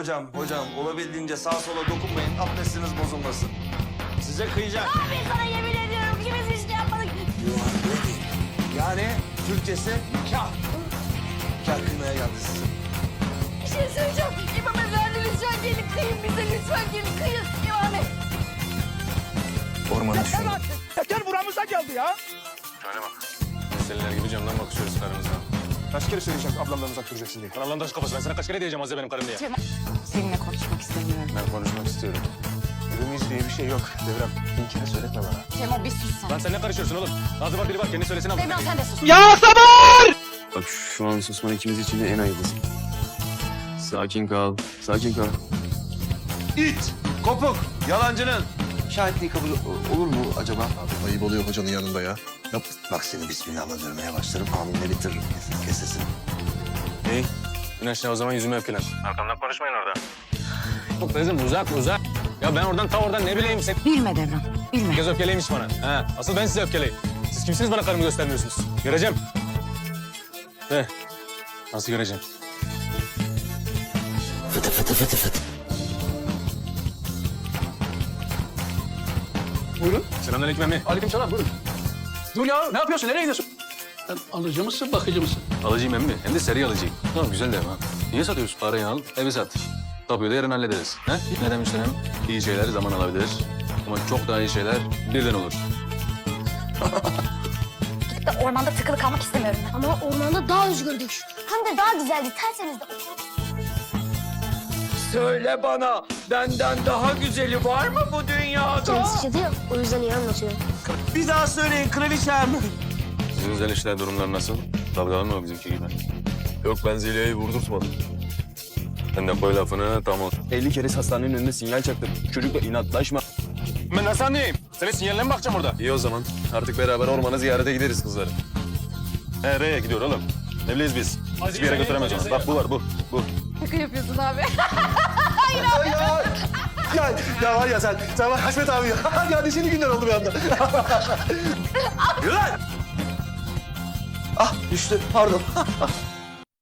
Hocam, hocam olabildiğince sağa sola dokunmayın. Abdestiniz bozulmasın. Size kıyacak. Ben sana yemin ediyorum ikimiz bir şey yapmadık. Yani Türkçesi nikah. Nikah kıymaya geldi size. Bir şey söyleyeceğim. İmam Efendi lütfen gelin kıyın bize lütfen gelin kıyın. İmam Bey. Ormanın şu. Teker buramıza geldi ya. Meseleler gibi camdan bakışıyoruz karımıza. Kaç kere söyleyeceğim ablamdan uzak duracaksın diye. Allah'ın taş kafası. Ben sana kaç kere diyeceğim Azze benim karım diye. Seninle konuşmak istemiyorum. Ben konuşmak istiyorum. Ürümüz diye bir şey yok Devrem. Bin kere söyletme bana. Cemo bir sus sen. Lan sen ne karışıyorsun oğlum? Ağzı var dili var. Kendi söylesene. Devran sen de sus. Bak şu an susman ikimiz için de en hayırlısı. Sakin kal, sakin kal. İt, kopuk, yalancının. Şahitliği kabul olur mu acaba? Ayıp oluyor hocanın yanında ya. Yap. Bak seni bismillahla dövmeye başlarım. Aminle bitiririm. Kes sesini. İyi. Aşağı o zaman yüzüme öpkelen. Arkamdan konuşmayın orada. Yok kızım uzak uzak. Ya ben oradan ta oradan ne bileyim sen. Bilme Devran. Bilme. Göz öfkeleymiş bana. Ha, asıl ben size öfkeleyim. Siz kimsiniz bana karımı göstermiyorsunuz? Göreceğim. De. Nasıl göreceğim? Fıtı fıtı fıtı fıtı. Buyurun. Selamünaleyküm emmi. Aleykümselam buyurun. Dur ya ne yapıyorsun nereye gidiyorsun? Sen alıcı mısın, bakıcı mısın? Alıcıyım emmi. Hem de seri alıcıyım. Tamam güzel de ha. Niye satıyorsun? Parayı al, evi sat. Tapuyu da yarın hallederiz. He? Ne demişler hem? İyi şeyler zaman alabilir. Ama çok daha iyi şeyler birden olur. Gidip de ormanda tıkılı kalmak istemiyorum ben. Ama ormanda daha özgürdük. Hem de daha güzeldi. Tertemizdi. Söyle bana benden daha güzeli var mı bu dünyada? Canı sıçradı ya. O yüzden iyi anlatıyor. Bir daha söyleyin kraliçem. Sizin özel işler durumlar nasıl? Dalgalı mı bizimki gibi? Yok ben Zeliha'yı vurdurtmadım. Sen de koy lafını tam ol. 50 kere hastanenin önünde sinyal çaktım. Çocukla inatlaşma. Ben nasıl anlayayım? Senin sinyaline mi bakacağım orada? İyi o zaman. Artık beraber ormana ziyarete gideriz kızları. Nereye gidiyor oğlum? Evliyiz biz. Hiçbir yere götüremeyeceğiz. Bak bu var bu. Bu. Şaka yapıyorsun abi. Ya, ya, var ya sen, sen var Haşmet abi ya. ya neşeli günler oldu bir anda. Yürü lan! Ah düştü pardon.